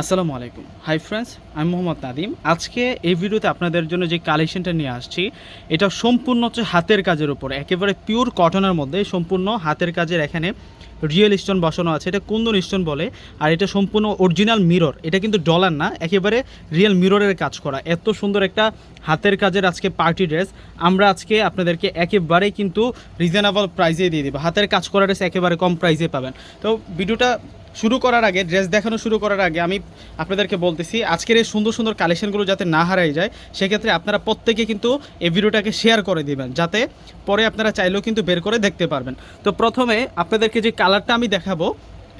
আসসালামু আলাইকুম। Hi friends আমি মোহাম্মদ নাদিম আজকে এই ভিডিওতে আপনাদের জন্য যে কালেকশনটা নিয়ে আসছি, এটা সম্পূর্ণ হচ্ছে হাতের কাজের উপরে। একেবারে পিওর কটনের মধ্যে সম্পূর্ণ হাতের কাজের এখানে রিয়েল স্টোন বসানো আছে। এটা কুন্দন স্টোন বলে, আর এটা সম্পূর্ণ অরিজিনাল মিরর এটা কিন্তু ডলার না, একেবারে রিয়েল মিররের কাজ করা। এত সুন্দর একটা হাতের কাজের আজকে পার্টি ড্রেস আমরা আজকে আপনাদেরকে একেবারেই কিন্তু রিজনেবল প্রাইসে দিয়ে দেবো। হাতের কাজ করা ড্রেস একেবারে কম প্রাইসে পাবেন। তো ভিডিওটা শুরু করার আগে ড্রেস দেখানো শুরু করার আগে আমি আপনাদেরকে বলতেছি, আজকের এই সুন্দর সুন্দর কালেকশনগুলো যাতে না হারাই যায়, সেক্ষেত্রে আপনারা প্রত্যেকে কিন্তু এই ভিডিওটাকে শেয়ার করে দিবেন, যাতে পরে আপনারা চাইলেও কিন্তু বের করে দেখতে পারবেন। তো প্রথমে আপনাদেরকে যে কালারটা আমি দেখাবো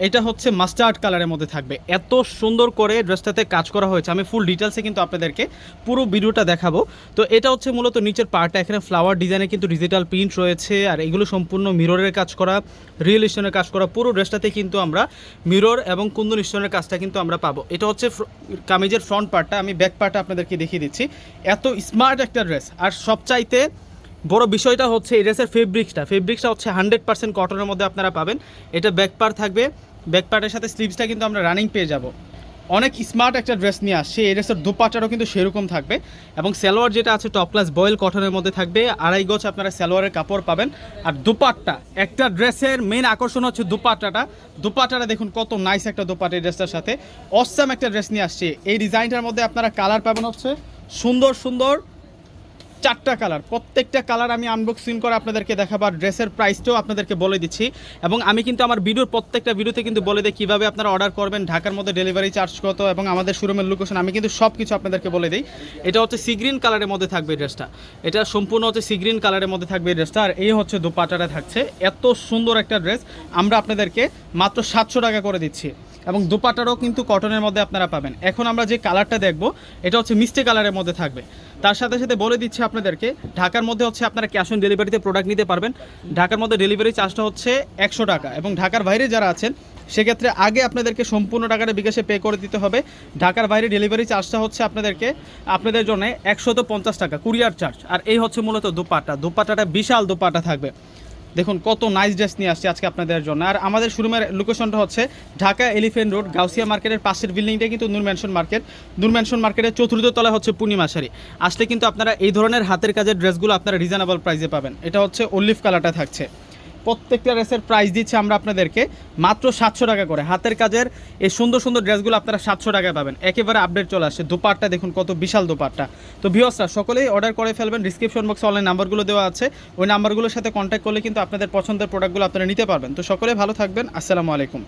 এটা হচ্ছে মাস্টার্ড কালারের মধ্যে থাকবে। এত সুন্দর করে ড্রেসটাতে কাজ করা হয়েছে। আমি ফুল ডিটেলসে কিন্তু আপনাদেরকে পুরো ভিডিওটা দেখাবো। তো এটা হচ্ছে মূলত নিচের পার্টটা এখানে ফ্লাওয়ার ডিজাইনে কিন্তু ডিজিটাল প্রিন্ট রয়েছে আর এগুলো সম্পূর্ণ মিররের কাজ করা রিয়েল স্টোনের কাজ করা। পুরো ড্রেসটাতে কিন্তু আমরা মিরর এবং কুন্দন স্টোনের কাজটা কিন্তু আমরা পাবো। এটা হচ্ছে কামিজের ফ্রন্ট পার্টটা আমি ব্যাক পার্টটা আপনাদেরকে দেখিয়ে দিচ্ছি। এত স্মার্ট একটা ড্রেস আর সবচাইতে বড় বিষয়টা হচ্ছে এই ড্রেসের ফেব্রিক্সটা ফেব্রিক্সটা হচ্ছে হান্ড্রেড পার্সেন্ট কটনের মধ্যে আপনারা পাবেন। এটা ব্যাক পার্ট থাকবে। ব্যাক পার্টের সাথে স্লিভসটা কিন্তু আমরা রানিং পেয়ে যাব। অনেক স্মার্ট একটা ড্রেস নিয়ে আসছে, এই ড্রেসের দুপাটারও কিন্তু সেরকম থাকবে এবং সালোয়ার যেটা আছে টপ ক্লাস বয়েল কটনের মধ্যে থাকবে, আড়াই গজ আপনারা সালোয়ারের কাপড় পাবেন। আর দুপাট্টা, একটা ড্রেসের মেন আকর্ষণ হচ্ছে দুপাট্টাটা। দুপাট্টাটা দেখুন কত নাইস একটা দুপাট এই ড্রেসটার সাথে। অসাম একটা ড্রেস নিয়ে আসছে। এই ডিজাইনটার মধ্যে আপনারা কালার পাবেন হচ্ছে সুন্দর সুন্দর চারটা কালার। প্রত্যেকটা কালার আমি আনবক্সিং করে আপনাদেরকে দেখাবো আর ড্রেসের প্রাইসটাও আপনাদেরকে বলে দিচ্ছি। এবং আমি কিন্তু আমার ভিডিওর প্রত্যেকটা ভিডিওতে কিন্তু বলে দিই কীভাবে আপনারা অর্ডার করবেন, ঢাকার মধ্যে ডেলিভারি চার্জ কত এবং আমাদের শোরুমের লোকেশন আমি কিন্তু সব কিছু আপনাদেরকে বলে দিই। এটা হচ্ছে সি গ্রিন কালারের মধ্যে থাকবে ড্রেসটা এটা সম্পূর্ণ হচ্ছে সি গ্রিন কালারের মধ্যে থাকবে এই ড্রেসটা আর এই হচ্ছে দোপাটাটা থাকছে। এত সুন্দর একটা ড্রেস আমরা আপনাদেরকে মাত্র সাতশো টাকা করে দিচ্ছি। এবং দুপাটারও কিন্তু কটনের মধ্যে আপনারা পাবেন। এখন আমরা যে কালারটা দেখব, এটা হচ্ছে মিষ্টি কালারের মধ্যে থাকবে। তার সাথে সাথে বলে দিচ্ছি আপনাদেরকে, ঢাকার মধ্যে হচ্ছে আপনারা ক্যাশ অন ডেলিভারিতে প্রোডাক্ট নিতে পারবেন। ঢাকার মধ্যে ডেলিভারি চার্জটা হচ্ছে একশো টাকা এবং ঢাকার বাইরে যারা আছেন, সেক্ষেত্রে আগে আপনাদেরকে সম্পূর্ণ টাকাটা বিকাশে পে করে দিতে হবে। ঢাকার বাইরে ডেলিভারি চার্জটা হচ্ছে আপনাদেরকে, আপনাদের জন্য পঞ্চাশ টাকা কুরিয়ার চার্জ আর এই হচ্ছে মূলত দুপাট্টা দুপাট্টাটা বিশাল দুপাট্টা থাকবে। দেখুন, কত নাইস ড্রেস নিয়ে আসছি আজকে আপনাদের জন্য। আর আমাদের শোরুমের লোকেশনটা হচ্ছে ঢাকা এলিফেন্ট রোড গাউসিয়া মার্কেটের পাশের বিল্ডিংটা কিন্তু Noor mansion market Noor mansion মার্কেটের চতুর্থ তলা হচ্ছে পূর্ণিমাশারি আসলে কিন্তু আপনারা এই ধরনের হাতের কাজের ড্রেসগুলো আপনারা রিজনেবল প্রাইসে পাবেন। এটা হচ্ছে অলিভ কালারটা থাকছে। প্রত্যেকটা ড্রেসের প্রাইস দিচ্ছি আমরা আপনাদেরকে, মাত্র সাতশো টাকা করে। হাতের কাজের এই সুন্দর সুন্দর ড্রেসগুলো আপনারা সাতশো টাকায় পাবেন। একেবারে আপডেট চলে আসছে। দুপারটা দেখুন, কত বিশাল দুপারটা তো ভিওসরা সকলেই অর্ডার করে ফেলবেন। ডিসক্রিপশন বক্সে অনলাইন নাম্বারগুলো দেওয়া আছে। ওই নাম্বারগুলোর সাথে কন্ট্যাক্ট করলে কিন্তু আপনাদের পছন্দের প্রোডাক্টগুলো আপনারা নিতে পারবেন। তো সকলে ভালো থাকবেন। আসসালামু আলাইকুম।